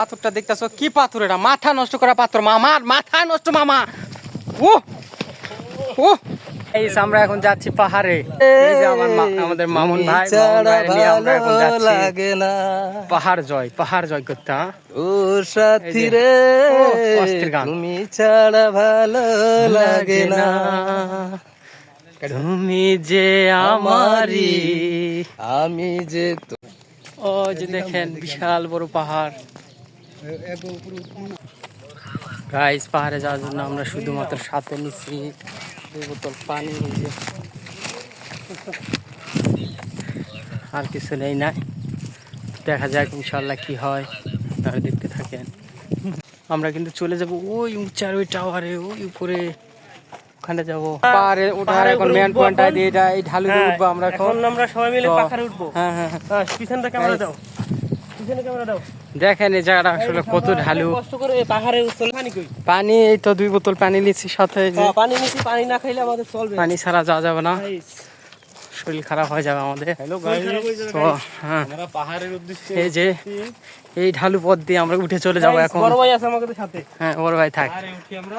পাথরটা দেখতেছো? কি পাথর এটা? মাথা নষ্ট করা পাথর মামার মাথা নষ্ট মামা। ও ও এই আমরা এখন যাচ্ছি পাহাড়ে। এই যে আমার আমাদের মামুন ভাই নিয়ে আমরা এখন যাচ্ছি। লাগে না। পাহাড় জয় পাহাড় জয় করতে হ্যাঁ? ও সাথী রে। তুমি ছাড়া ভালো লাগে না। তুমি যে আমারই আমি যে ও যে দেখেন বিশাল বড় পাহাড়। গাইস পাহাড়ে যাওয়ার জন্য আমরা শুধুমাত্র সাথে নিচ্ছি দুই বোতল পানি এই আর কিছু নেই না। দেখা যাক ইনশাল্লাহ কি হয়। আপনারা দেখতে থাকেন। আমরা কিন্তু চলে যাব ওই উঁচার ওই টাওয়ারে ওই উপরে। ওখানে যাব। পাহাড়ে ওঠার এখন মেন এটা এই ঢালু দিয়ে উঠবো আমরা এখন। আমরা সবাই মিলে পাখারে উঠবো। হ্যাঁ হ্যাঁ হ্যাঁ। হ্যাঁ পিছনটা ক্যামেরা দাও। পিছনে ক্যামেরা দাও। দেখেন এই জায়গাটা আসলে কত ঢালু। পানি এই তো দুই বোতল পানি নিচ্ছি সাথে। হ্যাঁ, পানি নিছি পানি না খাইলে আমাদের চলবে। পানি ছাড়া যাওয়া যাবে না। শরীর খারাপ হয়ে যাবে আমাদের। হয়ে তো হ্যাঁ। আমরা পাহাড়ের উদ্দেশ্যে এই যে এই ঢালু পথ দিয়ে আমরা উঠে চলে যাব এখন। বড় ভাই আছে আমাদের সাথে। হ্যাঁ ওর ভাই থাক। পাহাড়ে উঠি আমরা।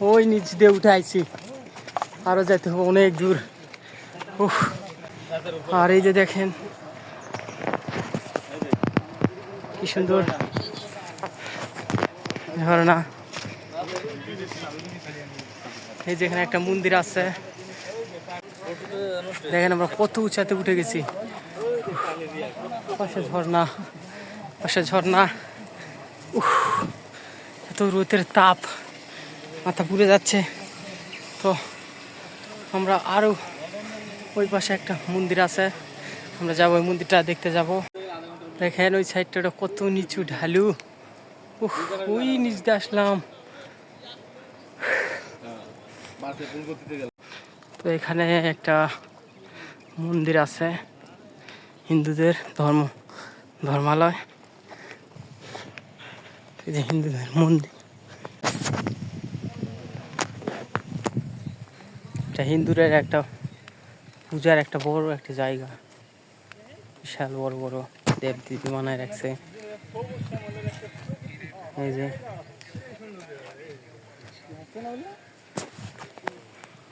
ওই নিচ দিয়ে উঠে আইছি। আরও যেতে হবে অনেক দূর। উফ। আর এই যে দেখেন কি সুন্দর। ঝর্ণা। এই যে এখানে একটা মন্দির আছে। দেখেন আমরা কত উঁচাতে উঠে গেছি। পাশে ঝর্ণা পাশে ঝর্ণা। এত রোদের তাপ, মাথা পুড়ে যাচ্ছে। তো আমরা আরও ওই পাশে একটা মন্দির আছে। আমরা যাব, ওই মন্দিরটা দেখতে যাব। দেখেন ওই সাইডটা কত নিচু ঢালু। ওই নিচ দিয়ে আসলাম। তো এখানে একটা মন্দির আছে, হিন্দুদের ধর্ম, ধর্মালয়। যে হিন্দুদের মন্দির। এটা হিন্দুদের একটা পূজার একটা বড় একটা জায়গা। বিশাল বড় বড়। দেব দিদি বানায় রাখছে। এই যে।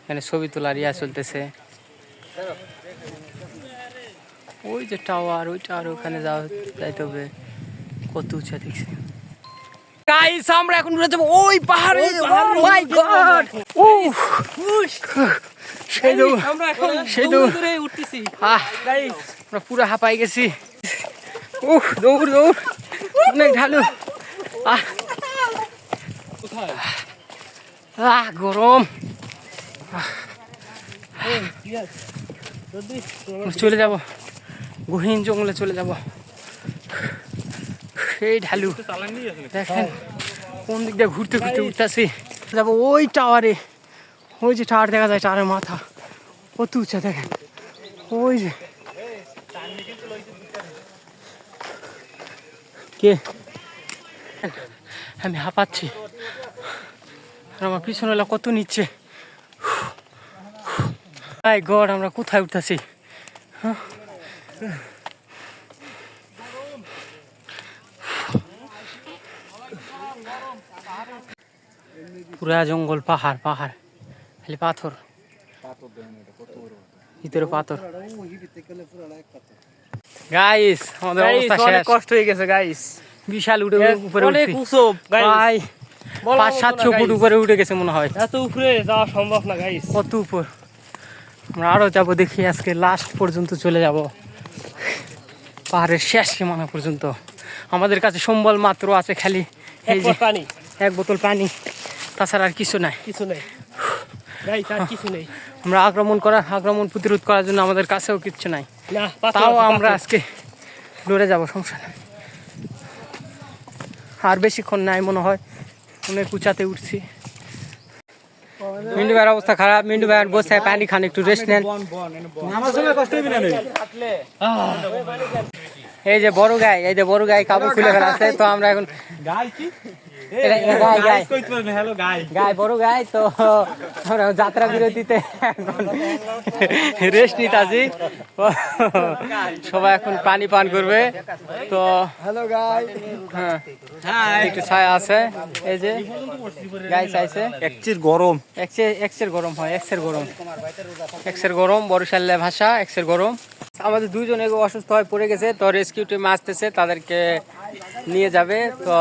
এখানে ছবি তোলার ইয়া চলতেছে। ওই যে টাওয়ার ওই টাওয়ার ওখানে যাওয়া যাইতে হবে। কত উঁচা দেখছি। গাইস আমরা এখন উড়ে যাব ওই পাহাড়ে। মাই গড উফ! সেই এখন সেই দৌড়ে দৌড়ে উঠতেছি। আমরা পুরো হাঁপাই গেছি। উফ, দৌড় দৌড়। অনেক ঢালু। আহ। গরম। চলে যাব। গহীন জঙ্গলে চলে যাব। সেই ঢালু, দেখেন কোন দিক দিয়ে ঘুরতে ঘুরতে উঠতেছি। যাব ওই টাওয়ারে। ওই যে টাওয়ার দেখা যায়, টাওয়ারের মাথা। কত উঁচা, দেখেন। ওই যে। কে? আমি হাঁপাচ্ছি। আর আমার পিছনে এলা কত নিচ্ছে? আই গড আমরা কোথায় উঠতেছি? পুরা জঙ্গল পাহাড় পাহাড়। খালি পাথর। ভিতরে পাথর। গাইস আমাদের অবস্থা শেষ। কষ্ট হয়ে গেছে গাইস বিশাল উঠে উপরে অনেক উসব বলার পাঁচ সাতশো ফুট উপরে উঠে গেছে মনে হয়। এত উপরে যাওয়া সম্ভব না গাইস কত উপর? আমরা আরও যাব দেখি আজকে লাস্ট পর্যন্ত চলে যাব। পাহাড়ের শেষ সীমানা পর্যন্ত। আমাদের কাছে সম্বল মাত্র আছে খালি এই যে পানি। এক বোতল পানি। তাছাড়া আর কিছু নাই। কিছু নেই। কিছু নেই। আমরা আক্রমণ করা আক্রমণ প্রতিরোধ করার জন্য আমাদের কাছেও কিচ্ছু নাই। তাও আমরা। আজকে লড়ে যাব সংসার আর বেশিক্ষণ নাই মনে হয় অনেক উঁচাতে উঠছি। মিন্টু ভাইয়ের অবস্থা খারাপ মিন্টু ভাইয়ের বসে পানি খান একটু রেস্ট নেন। এই যে বড় গাই এই যে বড় গাই কাপড় খুলে ফেলা আছে তো আমরা এখন গাই বড় গাই তো যাত্রা বিরতিতে রেস্ট সবাই এখন পানি পান করবে। তো হ্যালো গাই হ্যাঁ একটু ছায়া আছে। এই যে গাই চাইছে। একচির গরম। এক্সের এক্সের গরম হয় এক্সের গরম। এক্সের গরম বরিশালে ভাষা এক্সের গরম। আমাদের দুইজন এগো অসুস্থ হয়ে পড়ে গেছে তো রেস্কিউ টিম আসতেছে তাদেরকে নিয়ে যাবে তো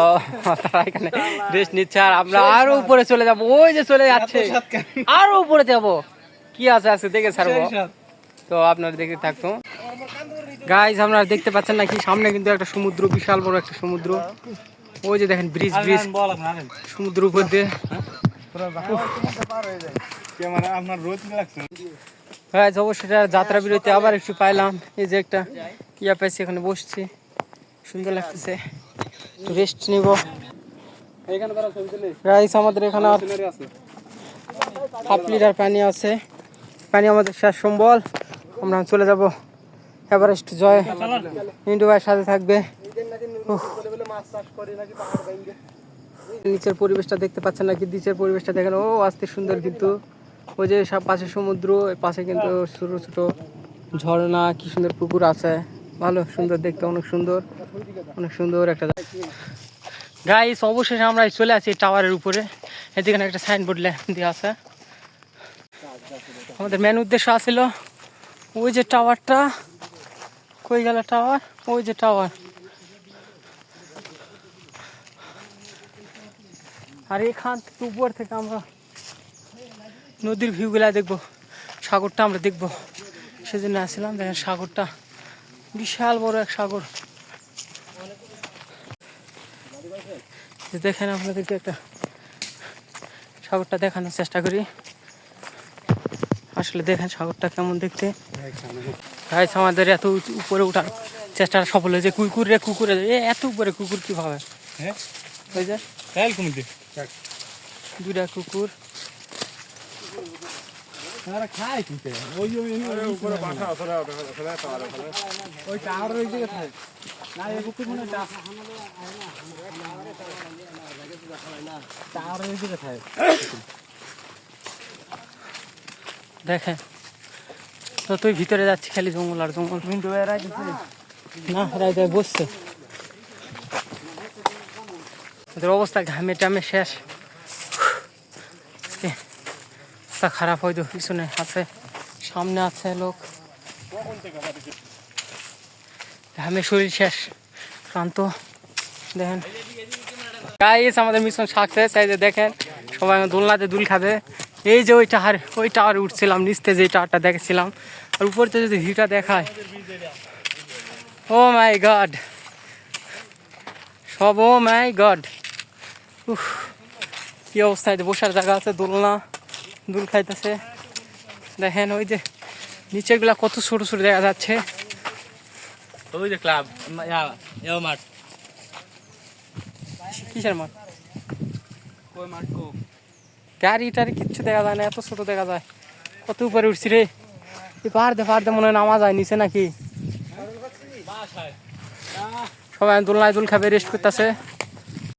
তারা এখানে রেস্ট নিচ্ছে। আর আমরা আরও উপরে চলে যাব। ওই যে চলে যাচ্ছে। আরও উপরে যাব। কি আছে আছে দেখে ছাড়বো। তো আপনারা দেখে থাকতো গাইজ আপনারা দেখতে পাচ্ছেন নাকি? সামনে কিন্তু একটা সমুদ্র বিশাল বড় একটা সমুদ্র। ওই যে দেখেন ব্রিজ ব্রিজ সমুদ্র উপর দিয়ে। মানে আপনার রোদ লাগছে? অবশ্যই যাত্রা বিরতি আবার একটু পাইলাম। এই যে একটা ইয়া পাইছি এখানে বসছি। সুন্দর লাগতেছে। রেস্ট নিব। রাইস আমাদের এখানে হাফ লিটার পানি আছে। পানি আমাদের শেষ সম্বল। আমরা চলে যাব এভারেস্ট জয়। ইন্ডু ভাইয়ের সাথে থাকবে। নিচের পরিবেশটা দেখতে পাচ্ছেন নাকি? নিচের পরিবেশটা দেখেন। ও আস্তে সুন্দর কিন্তু। ওই যে সব পাশে সমুদ্র পাশে কিন্তু ছোট ছোট ঝর্ণা কি সুন্দর পুকুর আছে। ভালো, সুন্দর, দেখতে অনেক সুন্দর অনেক সুন্দর একটা গাইস অবশেষে আমরা চলে আসি টাওয়ারের উপরে। এদিকে একটা সাইনবোর্ড দেওয়া আছে। আমাদের মেন উদ্দেশ্য আছিল, ওই যে টাওয়ারটা, কই গেল টাওয়ার? ওই যে টাওয়ার। আর এখান থেকে উপর থেকে আমরা নদীর ভিউগুলা দেখব, সাগরটা আমরা দেখব। সেজন্য আসছিলাম, দেখেন সাগরটা। বিশাল বড় এক সাগর। দেখেন আপনাদেরকে একটা সাগরটা দেখানোর চেষ্টা করি। আসলে দেখেন সাগরটা কেমন দেখতে। গাইস আমাদের এত উপরে ওঠার চেষ্টা সফল হয়েছে। কুকুর রে কুকুরে এ এত উপরে কুকুর কীভাবে? হ্যাঁ? দুটা কুকুর। তারা খায় কিনতে ওই ওই উপরে বাসা আছে ওই টাওয়ার ওই দিকে থাকে। না এই কুকুর মনে টাওয়ার। ওই দিকে থাকে। দেখেন। তো তুই ভিতরে যাচ্ছি খালি জঙ্গল আর জঙ্গল। উইন্ডো না রাইতে বসছে। ওদের অবস্থা ঘামে টামে শেষ আজকে অবস্থা খারাপ হয়তো, পিছনে আছে, সামনে আছে লোক। ঘামে শরীর শেষ, ক্লান্ত। দেখেন। গাইস আমাদের মিশন সাকসেস এই যে দেখেন, সবাই দোলনাতে দুল খাবে। এই যে ওই টাহার, ওই টাওয়ারে উঠছিলাম নিচতে যে টাওয়ারটা দেখেছিলাম। আর উপরতে যদি ভিউটা দেখায়। ও মাই গড সব ও মাই গড উফ, কি অবস্থায় বসার জায়গা আছে, দোলনা। দুল খাইতেছে। দেখেন ওই যে নিচেরগুলা কত ছোট ছোট দেখা যাচ্ছে। ওই যে ক্লাব মাঠ। কিসের মাঠ? কই মাঠ কো গাড়ি টাড়ি কিচ্ছু দেখা যায় না এত ছোট দেখা যায়। কত উপরে উঠছি রে। পাহাড় দে পাহাড় দে মনে হয় নামা যায় নিচে নাকি। সবাই দোলনায় দোল খাবে রেস্ট করতেছে।